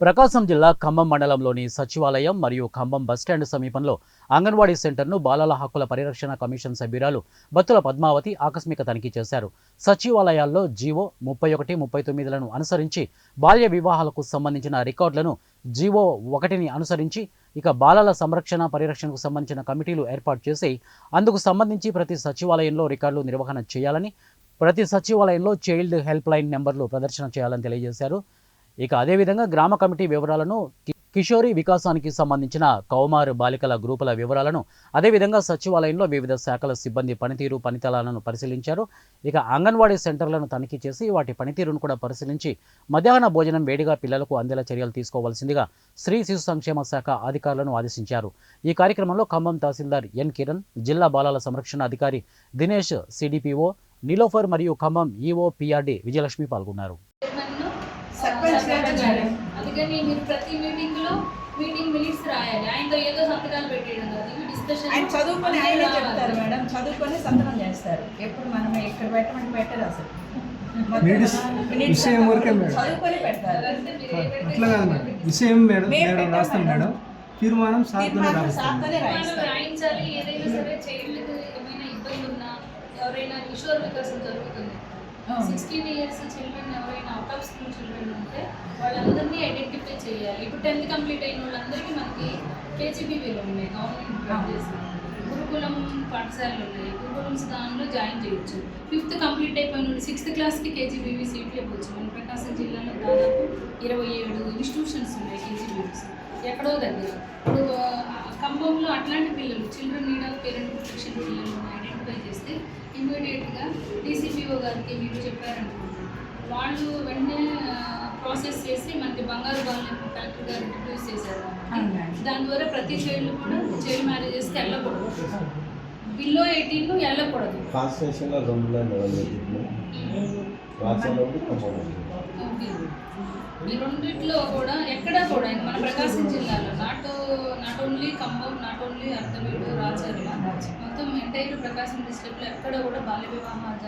ప్రకాశం జిల్లా ఖమ్మం మండలంలోని సచివాలయం మరియు ఖమ్మం బస్టాండ్ సమీపంలో అంగన్వాడీ సెంటర్ను బాలల హక్కుల పరిరక్షణ కమిషన్ సభ్యురాలు బత్తుల పద్మావతి ఆకస్మిక తనిఖీ చేశారు. సచివాలయాల్లో జీవో ముప్పై ఒకటి ముప్పై తొమ్మిదిలను అనుసరించి బాల్య వివాహాలకు సంబంధించిన రికార్డులను జీవో ఒకటిని అనుసరించి ఇక బాలల సంరక్షణ పరిరక్షణకు సంబంధించిన కమిటీలు ఏర్పాటు చేసి అందుకు సంబంధించి ప్రతి సచివాలయంలో రికార్డులు నిర్వహణ చేయాలని ప్రతి సచివాలయంలో చైల్డ్ హెల్ప్ లైన్ నెంబర్లు ప్రదర్శన చేయాలని తెలియజేశారు. ఇక అదేవిధంగా గ్రామ కమిటీ వివరాలను కిషోరి వికాసానికి సంబంధించిన కౌమారు బాలికల గ్రూపుల వివరాలను అదేవిధంగా సచివాలయంలో వివిధ శాఖల సిబ్బంది పనితీరు పనితలాలను పరిశీలించారు. ఇక అంగన్వాడీ సెంటర్లను తనిఖీ చేసి వాటి పనితీరును కూడా పరిశీలించి మధ్యాహ్న భోజనం వేడిగా పిల్లలకు అందేలా చర్యలు తీసుకోవాల్సిందిగా స్త్రీ శిశు సంక్షేమ శాఖ అధికారులను ఆదేశించారు. ఈ కార్యక్రమంలో ఖమ్మం తహసీల్దార్ ఎన్ కిరణ్ జిల్లా బాలల సంరక్షణ అధికారి దినేష్ సిడిపిఓ నిలోఫర్ మరియు ఖమ్మం ఈఓ పిఆర్డి విజయలక్ష్మి పాల్గొన్నారు. సర్పంచ్. అందుకని మీరు ప్రతి మీటింగ్లో మీటింగ్ మినిట్స్ రాయాలి. ఆయనతో ఏదో సంతకాలు పెట్టేయడం కాదు. ఇవి డిస్కషన్ ఆయన చదువుకొని ఆయనే చెప్తారు మేడం. చదువుకొని సంతకం చేస్తారు. ఎప్పుడు మనం ఇక్కడ పెట్టమని పెట్టరు అసలు. మేడం. చదువుకొని పెడతారు. అట్లా కాదు మేడం. విషయం మేడం మేము మేడం పెట్టాం రాస్తాం మేడం. మేడం. తీర్మానం సాధన తీర్మానం రాస్తాం. సాధనే మనం రాయిస్తారు. రాయించాలి. ఏదైనా సరే చైల్డ్కి ఏమైనా ఇబ్బంది ఉన్నా ఎవరైనా కిషోర్ వికాసం జరుగుతుంది. అవును. సిక్స్టీన్ ఇయర్స్ చిల్డ్రన్ ఎవరైనా అవుట్ ఆఫ్ స్కూల్ చిల్డ్రన్ ఉంటే వాళ్ళందరినీ ఐడెంటిఫై చేయాలి. ఇప్పుడు టెన్త్ కంప్లీట్ అయిన వాళ్ళందరికీ మనకి కేజీబీవీలు ఉన్నాయి గవర్నమెంట్ ప్రొవైడ్ గురుకులం పాఠశాలలు ఉన్నాయి గురుకులంస్ దానిలో జాయిన్ చేయొచ్చు. ఫిఫ్త్ కంప్లీట్ అయిపోయిన సిక్స్త్ క్లాస్కి కేజీబీవీ సీట్లు ఇవ్వచ్చు మన ప్రకాశం జిల్లాలో దాదాపు ఇరవై ఏడు ఇన్స్టిట్యూషన్స్ ఉన్నాయి కేజీబీవీస్ ఎక్కడో దగ్గర. ఇప్పుడు ఖమ్మంలో అట్లాంటి పిల్లలు children need of parent protection పిల్లలు ఐడెంటిఫై చేస్తే ఇమ్మీడియట్గా డీసీపీఓ గారికి మీరు చెప్పారనుకోండి వాళ్ళు వెంటనే ప్రాసెస్ చేసి మనకి బంగారు బాలను కలెక్టర్ గారు ఇంట్రడ్యూస్ చేశారు. దాని ద్వారా ప్రతి చైల్డ్ కూడా చైల్డ్ మ్యారేజెస్కి వెళ్ళకూడదు. బిలో ఎయిటీన్ వెళ్ళకూడదు. ఈ రెండిట్లో కూడా ఎక్కడా కూడా మన ప్రకాశం జిల్లాలో not not only Khammam not only Ardhaveedu Racherla మొత్తం ఎంటైర్ ప్రకాశం డిస్ట్రిక్ట్లో ఎక్కడ కూడా బాల్య వివాహాలు